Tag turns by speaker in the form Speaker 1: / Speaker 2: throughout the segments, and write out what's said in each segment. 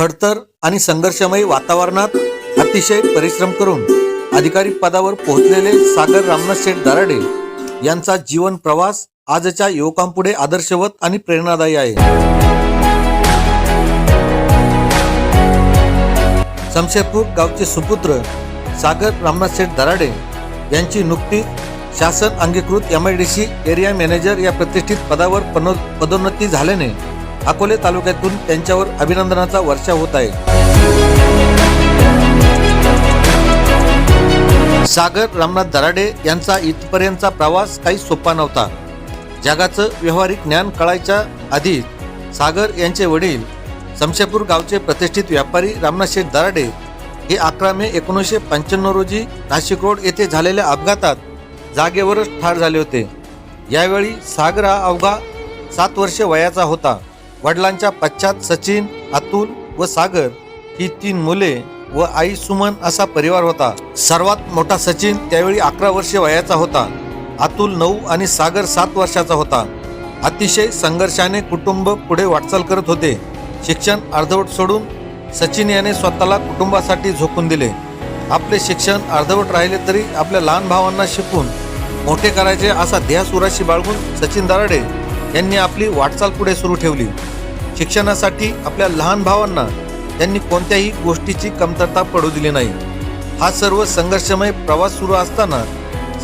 Speaker 1: खडतर आणि संघर्षमयी वातावरणात अतिशय परिश्रम करून अधिकारी पदावर पोहोचलेले सागर रामनाथ शेठ दराडे यांचा जीवन प्रवास आजच्या युवकांपुढे आदर्शवत आणि प्रेरणादायी आहे. शमशेरपूर गावचे सुपुत्र सागर रामनाथ शेठ दराडे यांची नुकतीच शासन अंगीकृत M I D C area manager या प्रतिष्ठित पदावर पदोन्नती झाल्याने अकोले तालुक्यातून त्यांच्यावर अभिनंदनाचा वर्षा होत आहे. सागर रामनाथ दराडे यांचा इथपर्यंतचा प्रवास काही सोपा नव्हता. जगाचं व्यावहारिक ज्ञान कळायच्या आधी सागर यांचे वडील शमशेपूर गावचे प्रतिष्ठित व्यापारी रामनाथ शेठ दराडे हे अकरा मे एकोणीसशे पंच्याण्णव रोजी नाशिक रोड येथे झालेल्या अपघातात जागेवरच ठार झाले होते. यावेळी सागर हा अवघा सात वर्षे वयाचा होता. वडिलांच्या पश्चात सचिन अतुल व सागर ही तीन मुले व आई सुमन असा परिवार होता. सर्वात मोठा सचिन त्यावेळी अकरा वर्षे वयाचा होता. अतुल नऊ आणि सागर सात वर्षाचा होता. अतिशय संघर्षाने कुटुंब पुढे वाटचाल करत होते. शिक्षण अर्धवट सोडून सचिन याने स्वतःला कुटुंबासाठी झोकून दिले. आपले शिक्षण अर्धवट राहिले तरी आपल्या लहान भावांना शिकून मोठे करायचे असा ध्येयसुराशी बाळगून सचिन दराडे यांनी आपली वाटचाल पुढे सुरू ठेवली. शिक्षणासाठी आपल्या लहान भावांना त्यांनी कोणत्याही गोष्टीची कमतरता पडू दिली नाही. हा सर्व संघर्षमय प्रवास सुरू असताना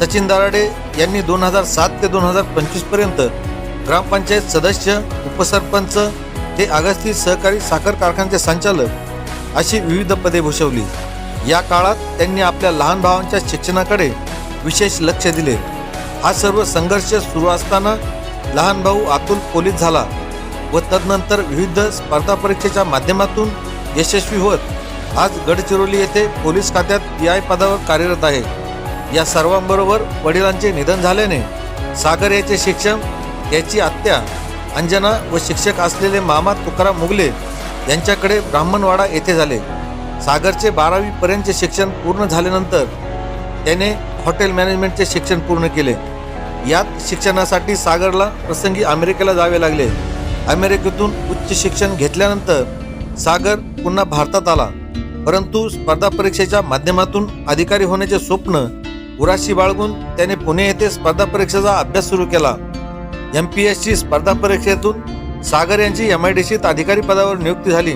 Speaker 1: सचिन दराडे यांनी दोन हजार सात ते दोन हजार पंचवीसपर्यंत ग्रामपंचायत सदस्य उपसरपंच ते अगस्ती सहकारी साखर कारखान्याचे संचालक अशी विविध पदे भूषवली. या काळात त्यांनी आपल्या लहान भावांच्या शिक्षणाकडे विशेष लक्ष दिले. हा सर्व संघर्ष सुरू असताना लहान भाऊ अतुल पोलीस झाला व तदनंतर विविध स्पर्धा परीक्षेच्या माध्यमातून यशस्वी होत आज गडचिरोली येथे पोलीस खात्यात पी आय पदावर कार्यरत आहे. या सर्वांबरोबर वडिलांचे निधन झाल्याने सागर याचे शिक्षण याची आत्या अंजना व शिक्षक असलेले मामा तुकाराम मुगले यांच्याकडे ब्राह्मणवाडा येथे झाले. सागरचे बारावीपर्यंतचे शिक्षण पूर्ण झाल्यानंतर त्याने हॉटेल मॅनेजमेंटचे शिक्षण पूर्ण केले. यात शिक्षणासाठी सागरला प्रसंगी अमेरिकेला जावे लागले. अमेरिकेतून उच्च शिक्षण घेतल्यानंतर सागर पुन्हा भारतात आला. परंतु स्पर्धा परीक्षेच्या माध्यमातून अधिकारी होण्याचे स्वप्न उराशी बाळगून त्याने पुणे येथे स्पर्धा परीक्षेचा अभ्यास सुरू केला. एम पी एस ची स्पर्धा परीक्षेतून सागर यांची एम आय डी सीत अधिकारी पदावर नियुक्ती झाली.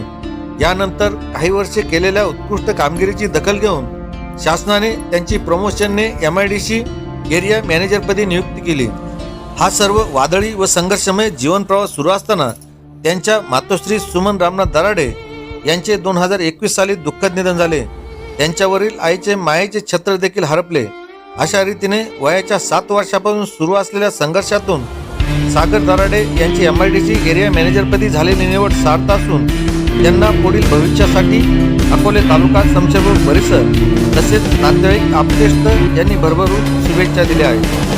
Speaker 1: यानंतर काही वर्षे केलेल्या उत्कृष्ट कामगिरीची दखल घेऊन शासनाने त्यांची प्रमोशनने M I D C area मॅनेजरपदी नियुक्ती केली. हा सर्व वादळी व संघर्षमय जीवनप्रवास सुरू असताना त्यांच्या मातोश्री सुमन रामनाथ दराडे यांचे दोन हजार एकवीस साली दुःखद निधन झाले. त्यांच्यावरील आईचे मायेचे छत्र देखील हरपले. अशा रीतीने वयाच्या सात वर्षापासून सुरू असलेल्या संघर्षातून सागर दराडे यांची M I D C area मॅनेजरपदी झालेली निवड सार्थ असून त्यांना पुढील भविष्यासाठी अकोले तालुका समशेपूर परिसर तसेच नातेवाईक आपतेष्ट यांनी भरभरून शुभेच्छा दिल्या आहेत.